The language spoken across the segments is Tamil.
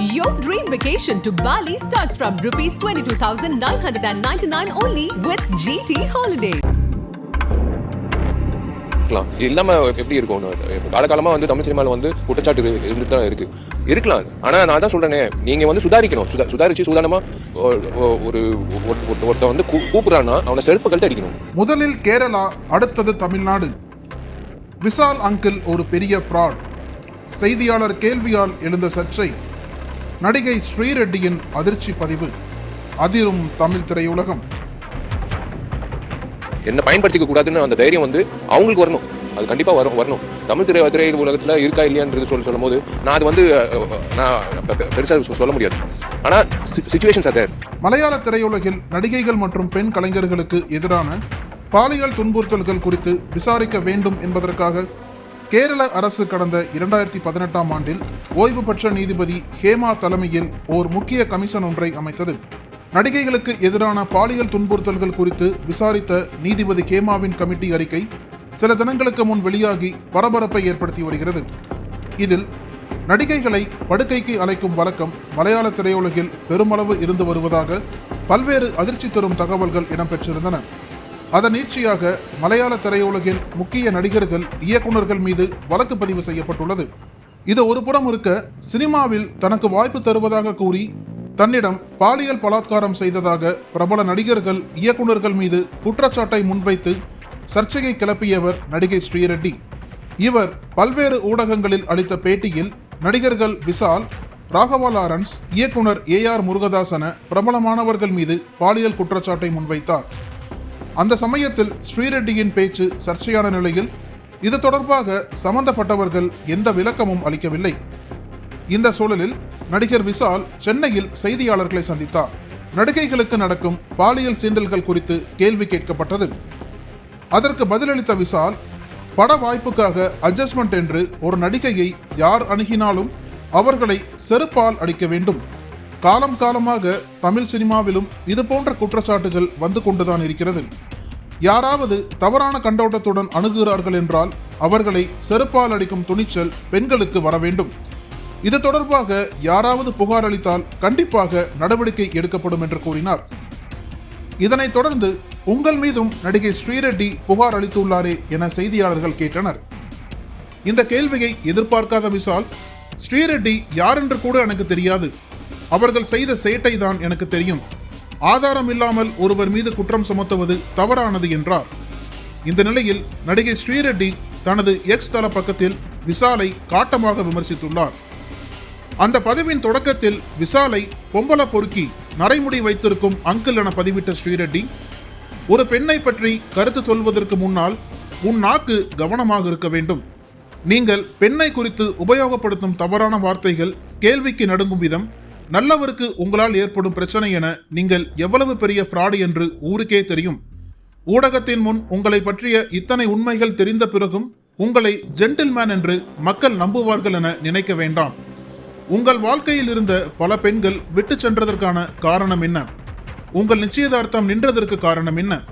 Your dream vacation to Bali starts from rupees 22,999 only with GT Holiday. இருக்கலாம். இல்லாம எப்படி இருக்கும்? காலகாலமா வந்து தமிழ் சினிமாவில் வந்து குற்றச்சாட்டு இரு- இருந்துட்டு தான் இருக்கு. இருக்கலாம். ஆனா நான் தான் சொல்றேனே. நீங்க வந்து சுதாரிக்கணும். சுதா சுதாரிச்சு சுதாரணமா ஒரு ஒரு- ஒரு- ஒருத்தன் வந்து கூ- கூப்பிடுறான்னா அவனை செருப்பு கழட்டி அடிக்கணும். முதலில் கேரளா அடுத்தது தமிழ்நாடு. விசால் அங்கிள் ஒரு பெரிய ஃப்ராட் செய்தியாளர் கேள்வியால் எழுந்த சர்ச்சை. நடிகை ஸ்ரீரெட்டியின் அதிர்ச்சி பதிவு. அதிரும் தமிழ் திரையுலகம். என்ன பயன்படுத்திக்க கூடாதுன்னு அந்த தைரியம் வந்து அவங்களுக்கு வரணும். அது கண்டிப்பா வரும் வரணும். தமிழ் திரை திரை உலகத்துல இருக்கா இல்லையான்றது சொல்ல சொல்லும் போது நான் அது வந்து நான் பெ- பெ- பெருசா சொ- சொல்ல முடியாது. ஆனா சுச்சுவேஷன்ஸ் அதே மலையாள திரையுலகில் நடிகைகள் மற்றும் பெண் கலைஞர்களுக்கு எதிரான பாலியல் துன்புறுத்தல்கள் குறித்து விசாரிக்க வேண்டும் என்பதற்காக கேரள அரசு கடந்த இரண்டாயிரத்தி பதினெட்டாம் ஆண்டில் ஓய்வு பெற்ற நீதிபதி ஹேமா தலைமையில் ஓர் முக்கிய கமிஷன் ஒன்றை அமைத்தது. நடிகைகளுக்கு எதிரான பாலியல் துன்புறுத்தல்கள் குறித்து விசாரித்த நீதிபதி ஹேமாவின் கமிட்டி அறிக்கை சில தினங்களுக்கு முன் வெளியாகி பரபரப்பை ஏற்படுத்தி வருகிறது. இதில் நடிகைகளை படுக்கைக்கு அழைக்கும் வழக்கம் மலையாள திரையுலகில் பெருமளவு இருந்து வருவதாக பல்வேறு அதிர்ச்சி தரும் தகவல்கள் இடம்பெற்றிருந்தன. அதன் நீட்சியாக மலையாள திரையுலகில் முக்கிய நடிகர்கள் இயக்குனர்கள் மீது வழக்கு பதிவு செய்யப்பட்டுள்ளது. இது ஒரு புறம் இருக்க சினிமாவில் தனக்கு வாய்ப்பு தருவதாக கூறி தன்னிடம் பாலியல் பலாத்காரம் செய்ததாக பிரபல நடிகர்கள் இயக்குனர்கள் மீது குற்றச்சாட்டை முன்வைத்து சர்ச்சையை கிளப்பியவர் நடிகை ஸ்ரீரெட்டி. இவர் பல்வேறு ஊடகங்களில் அளித்த பேட்டியில் நடிகர்கள் விசால் ராகவா லாரன்ஸ் இயக்குனர் ஏ ஆர் முருகதாசன பிரபலமானவர்கள் மீது பாலியல் குற்றச்சாட்டை முன்வைத்தார். அந்த சமயத்தில் ஸ்ரீரெட்டியின் பேச்சு சர்ச்சையான நிலையில் இது தொடர்பாக சம்பந்தப்பட்டவர்கள் எந்த விளக்கமும் அளிக்கவில்லை. இந்த சூழலில் நடிகர் விசால் சென்னையில் செய்தியாளர்களை சந்தித்தார். நடிகைகளுக்கு நடக்கும் பாலியல் சீண்டல்கள் குறித்து கேள்வி கேட்கப்பட்டது. அதற்கு பதிலளித்த விசால் பட வாய்ப்புக்காக அட்ஜஸ்ட்மெண்ட் என்று ஒரு நடிகையை யார் அணுகினாலும் அவர்களை செருப்பால் அடிக்க வேண்டும். காலம் காலமாக தமிழ் சினிமாவிலும் இது போன்ற குற்றச்சாட்டுகள் வந்து கொண்டுதான் இருக்கிறது. யாராவது தவறான கண்டோட்டத்துடன் அணுகுகிறார்கள் என்றால் அவர்களை செருப்பால் அடிக்கும் துணிச்சல் பெண்களுக்கு வர வேண்டும். இது தொடர்பாக யாராவது புகார் அளித்தால் கண்டிப்பாக நடவடிக்கை எடுக்கப்படும் என்று கூறினார். இதனைத் தொடர்ந்து உங்கள் மீதும் நடிகை ஸ்ரீரெட்டி புகார் அளித்துள்ளாரே என செய்தியாளர்கள் கேட்டனர். இந்த கேள்வியை எதிர்பார்க்காத விசால் ஸ்ரீரெட்டி யார் என்று கூட எனக்கு தெரியாது. அவர்கள் செய்த சேட்டை தான் எனக்கு தெரியும். ஆதாரம் இல்லாமல் ஒருவர் மீது குற்றம் சுமத்துவது தவறானது என்றார். இந்த நிலையில் நடிகை ஸ்ரீரெட்டி தனது எக்ஸ் தள பக்கத்தில் விசாலை காட்டமாக விமர்சித்துள்ளார். அந்த பதிவின் தொடக்கத்தில் விசாலை பொம்பள பொறுக்கி நரைமுடி வைத்திருக்கும் அங்கிள் என பதிவிட்ட ஸ்ரீரெட்டி ஒரு பெண்ணை பற்றி கருத்து சொல்வதற்கு முன்னால் உன் நாக்கு கவனமாக இருக்க வேண்டும். நீங்கள் பெண்ணை குறித்து உபயோகப்படுத்தும் தவறான வார்த்தைகள் கேள்விக்கு நடுங்கும் விதம் நல்லவருக்கு உங்களால் ஏற்படும் பிரச்சனை என நீங்கள் எவ்வளவு பெரிய ஃப்ராடு என்று ஊருக்கே தெரியும். ஊடகத்தின் முன் உங்களை பற்றிய இத்தனை உண்மைகள் தெரிந்த பிறகும் உங்களை ஜென்டில்மேன் என்று மக்கள் நம்புவார்கள் என நினைக்க வேண்டாம். உங்கள் வாழ்க்கையில் இருந்த பல பெண்கள் விட்டு சென்றதற்கான காரணம் என்ன? உங்கள் நிச்சயதார்த்தம் நின்றதற்கு காரணம் என்ன?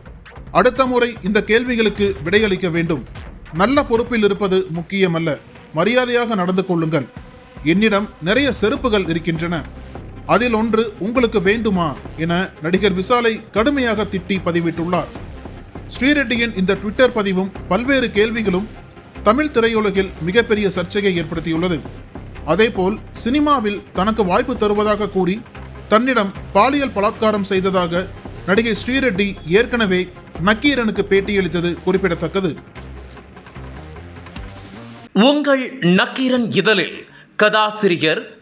அடுத்த முறை இந்த கேள்விகளுக்கு விடையளிக்க வேண்டும். நல்ல பொறுப்பில் இருப்பது முக்கியமல்ல. மரியாதையாக நடந்து கொள்ளுங்கள். என்னிடம் நிறைய செருப்புகள் இருக்கின்றன. அதில் ஒன்று உங்களுக்கு வேண்டுமா என நடிகர் விசாலை கடுமையாக திட்டி பதிவிட்டுள்ளார். ஸ்ரீரெட்டியின் இந்த ட்விட்டர் பதிவும் பல்வேறு கேள்விகளும் தமிழ் திரையுலகில் மிகப்பெரிய சர்ச்சையை ஏற்படுத்தியுள்ளது. அதேபோல் சினிமாவில் தனக்கு வாய்ப்பு தருவதாக கூறி தன்னிடம் பாலியல் பலாத்காரம் செய்ததாக நடிகை ஸ்ரீரெட்டி ஏற்கனவே நக்கீரனுக்கு பேட்டியளித்தது குறிப்பிடத்தக்கது. உங்கள் நக்கீரன் இதழில் கதாசிரியர்